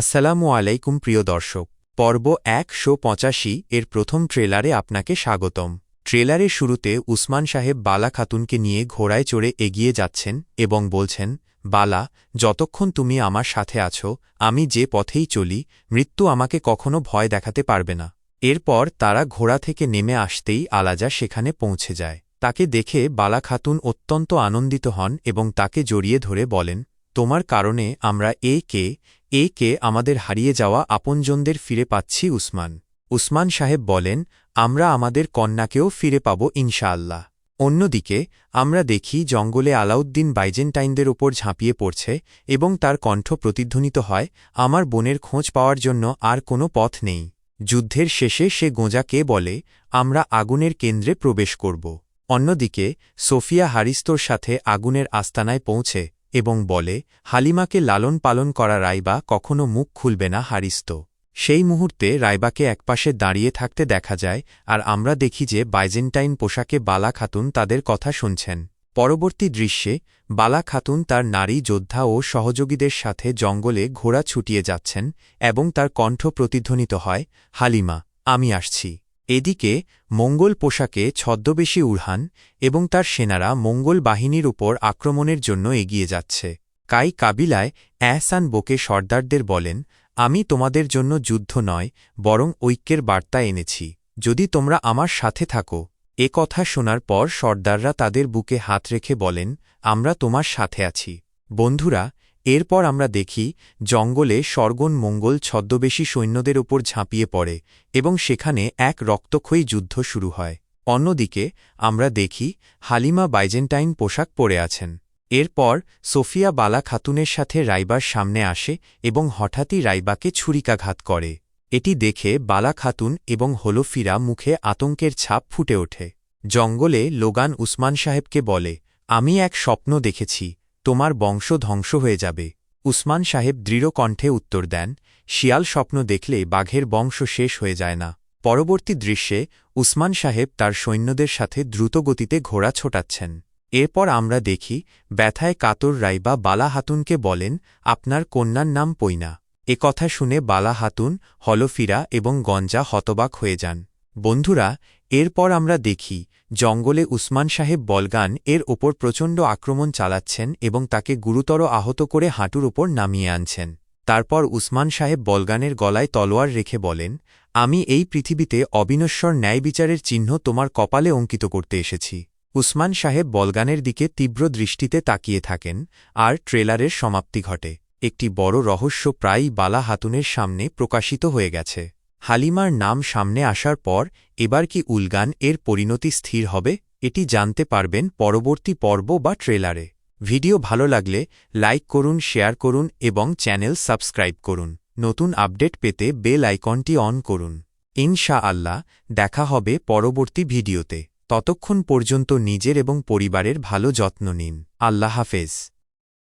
আসসালামু আলাইকুম প্রিয় দর্শক, পর্ব একশো পঁচাশি এর প্রথম ট্রেলারে আপনাকে স্বাগতম। ট্রেলারের শুরুতে উসমান সাহেব বালা খাতুনকে নিয়ে ঘোড়ায় চড়ে এগিয়ে যাচ্ছেন এবং বলছেন, বালা, যতক্ষণ তুমি আমার সাথে আছো, আমি যে পথেই চলি, মৃত্যু আমাকে কখনো ভয় দেখাতে পারবে না। এরপর তারা ঘোড়া থেকে নেমে আসতেই আলাজা সেখানে পৌঁছে যায়। তাকে দেখে বালা খাতুন অত্যন্ত আনন্দিত হন এবং তাকে জড়িয়ে ধরে বলেন, তোমার কারণে আমরা এ, কে এ কে আমাদের হারিয়ে যাওয়া আপনজনদের ফিরে পাচ্ছি উসমান। উসমান সাহেব বলেন, আমরা আমাদের কন্যাকেও ফিরে পাব ইনশাআল্লাহ। অন্যদিকে, আমরা দেখি জঙ্গলে আলাউদ্দিন বাইজেন্টাইনদের ওপর ঝাঁপিয়ে পড়ছে এবং তার কণ্ঠ প্রতিধ্বনিত হয়, আমার বোনের খোঁজ পাওয়ার জন্য আর কোনো পথ নেই। যুদ্ধের শেষে সে গোঁজাকে বলে, আমরা আগুনের কেন্দ্রে প্রবেশ করব। অন্যদিকে, সোফিয়া হারিস্তোর সাথে আগুনের আস্তানায় পৌঁছে এবং বলে, হালিমাকে লালন পালন করা রাইবা কখনো মুখ খুলবে না, হারিস্ত। সেই মুহূর্তে রাইবাকে একপাশে দাঁড়িয়ে থাকতে দেখা যায়, আর আমরা দেখি যে বাইজেন্টাইন পোশাকে বালা খাতুন তাদের কথা শুনছেন। পরবর্তী দৃশ্যে, বালা খাতুন তার নারী, যোদ্ধা ও সহযোগীদের সাথে জঙ্গলে ঘোড়া ছুটিয়ে যাচ্ছেন এবং তার কণ্ঠ প্রতিধ্বনিত হয়, হালিমা, আমি আসছি। এদিকে, মঙ্গল পোশাকে ছদ্মবেশী উড়হান এবং তার সেনারা মঙ্গল বাহিনীর উপর আক্রমণের জন্য এগিয়ে যাচ্ছে। কাই কাবিলায় অ্যাহসান বোকে সর্দারদের বলেন, আমি তোমাদের জন্য যুদ্ধ নয়, বরং ঐক্যের বার্তা এনেছি। যদি তোমরা আমার সাথে থাকো। এ কথা শোনার পর সর্দাররা তাদের বুকে হাত রেখে বলেন, আমরা তোমার সাথে আছি। বন্ধুরা এরপর আমরা দেখি, জঙ্গলে স্বর্গন মঙ্গল ছদ্মবেশী সৈন্যদের ওপর ঝাঁপিয়ে পড়ে এবং সেখানে এক রক্তক্ষয়ী যুদ্ধ শুরু হয়। অন্যদিকে, আমরা দেখি, হালিমা বাইজেন্টাইন পোশাক পরে আছেন। এরপর, সোফিয়া বালা খাতুনের সাথে রাইবার সামনে আসে এবং হঠাৎই রাইবাকে ছুরিকাঘাত করে। এটি দেখে বালা খাতুন এবং হলফিরা মুখে আতঙ্কের ছাপ ফুটে ওঠে। জঙ্গলে লোগান উসমান সাহেবকে বলে, আমি এক স্বপ্ন দেখেছি। তোমার বংশ ধ্বংস হয়ে যাবে। উসমান সাহেব দৃঢ় কণ্ঠে উত্তর দেন, শিয়াল স্বপ্ন দেখলে বাঘের বংশ শেষ হয়ে যায় না। পরবর্তী দৃশ্যে উসমান সাহেব তার সৈন্যদের সাথে দ্রুতগতিতে ঘোড়া ছোটাচ্ছেন। এরপর আমরা দেখি, ব্যথায় কাতর রাইবা বালা হাতুনকে বলেন, আপনার কন্যার নাম পৈনা। এ কথা শুনে বালা হাতুন, হলফিরা এবং গঞ্জা হতবাক হয়ে যান। বন্ধুরা এরপর আমরা দেখি, জঙ্গলে উসমান সাহেব বলগান এর ওপর প্রচণ্ড আক্রমণ চালাচ্ছেন এবং তাকে গুরুতর আহত করে হাঁটুর ওপর নামিয়ে আনছেন। তারপর উসমান সাহেব বলগানের গলায় তলোয়ার রেখে বলেন, আমি এই পৃথিবীতে অবিনশ্বর ন্যায় বিচারের চিহ্ন তোমার কপালে অঙ্কিত করতে এসেছি। উসমান সাহেব বলগানের দিকে তীব্র দৃষ্টিতে তাকিয়ে থাকেন, আর ট্রেলারের সমাপ্তি ঘটে। একটি বড় রহস্য প্রায়ই বালা হাতুনের সামনে প্রকাশিত হয়ে গেছে। হালিমার নাম সামনে আসার পর, এবার কি উলগান এর পরিণতি স্থির হবে, এটি জানতে পারবেন পরবর্তী পর্ব বা ট্রেলারে। ভিডিও ভালো লাগলে লাইক করুন, শেয়ার করুন এবং চ্যানেল সাবস্ক্রাইব করুন। নতুন আপডেট পেতে বেল আইকনটি অন করুন। ইনশা আল্লাহ দেখা হবে পরবর্তী ভিডিওতে। ততক্ষণ পর্যন্ত নিজের এবং পরিবারের ভালো যত্ন নিন। আল্লাহ হাফেজ।